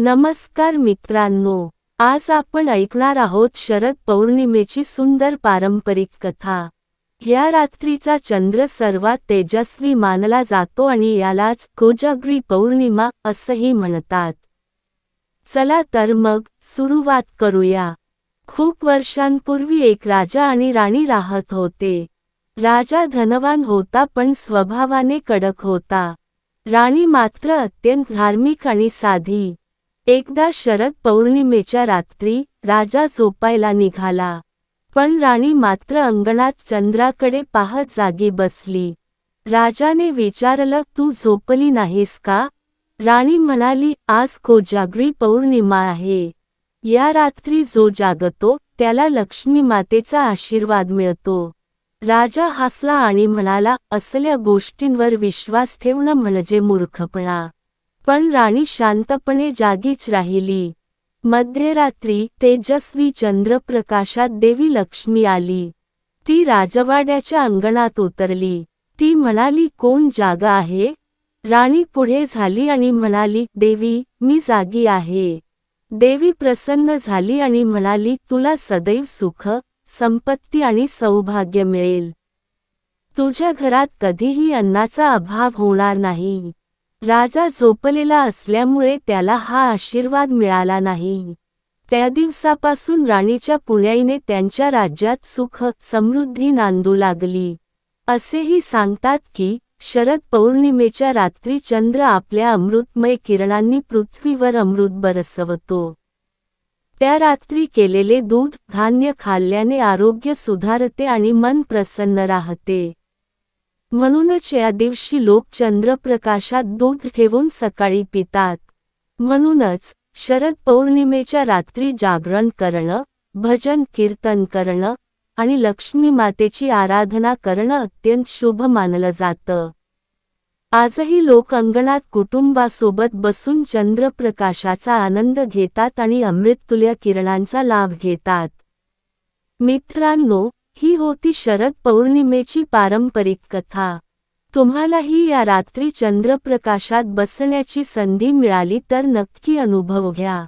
नमस्कार मित्रांनो आज आपण ऐकणार आहोत शरद पौर्णिमेची सुंदर पारंपरिक कथा. या रात्रीचा चंद्र सर्वात तेजस्वी मानला जातो आणि यालाच कोजागरी पौर्णिमा असंही म्हणतात. चला तर मग सुरुवात करूया. खूप वर्षांपूर्वी एक राजा आणि राणी राहत होते. राजा धनवान होता पण स्वभावाने कडक होता. राणी मात्र अत्यंत धार्मिक आणि साधी. एकदा शरद पौर्णिमेच्या रात्री राजा झोपायला निघाला. पण राणी मात्र अंगणात चंद्राकडे पाहत जागी बसली. राजाने विचारलं तू झोपली नाहीस का? राणी म्हणाली आज कोजागरी पौर्णिमा आहे. या रात्री जो जागतो त्याला लक्ष्मी मातेचा आशीर्वाद मिळतो. राजा हसला आणि म्हणाला असल्या गोष्टींवर विश्वास ठेवणं म्हणजे मूर्खपणा. पण राणी शांतपणे जागीच राहिली. मध्यरात्री तेजस्वी चंद्रप्रकाशात देवी लक्ष्मी आली. ती राजवाड्याच्या अंगणात उतरली. ती म्हणाली कोण जागा आहे? राणी पुढे झाली आणि म्हणाली देवी मी जागी आहे. देवी प्रसन्न झाली आणि म्हणाली तुला सदैव सुख संपत्ती आणि सौभाग्य मिळेल. तुझ्या घरात कधीही अन्नाचा अभाव होणार नाही. राजा झोपलेला असल्यामुळे त्याला हा आशीर्वाद मिळाला नाही. त्या दिवसापासून राणीच्या पुण्याईने त्यांच्या राज्यात सुख समृद्धी नांदू लागली. असेही सांगतात की शरद पौर्णिमेच्या रात्री चंद्र आपल्या अमृतमय किरणांनी पृथ्वीवर अमृत बरसवतो. त्या रात्री केलेले दूध धान्य खाल्ल्याने आरोग्य सुधारते आणि मन प्रसन्न राहते. म्हणूनच या दिवशी लोक चंद्रप्रकाशात दूध ठेवून सकाळी पितात. म्हणूनच शरद पौर्णिमेच्या रात्री जागरण करणं भजन कीर्तन करणं आणि लक्ष्मी मातेची आराधना करणं अत्यंत शुभ मानलं जातं. आजही लोक अंगणात कुटुंबासोबत बसून चंद्रप्रकाशाचा आनंद घेतात आणि अमृततुल्य किरणांचा लाभ घेतात. मित्रांनो ही होती शरद पौर्णिमेची पारंपरिक कथा. तुम्हालाही या रात्री चंद्रप्रकाशात बसण्याची संधी मिळाली तर नक्की अनुभव घ्या.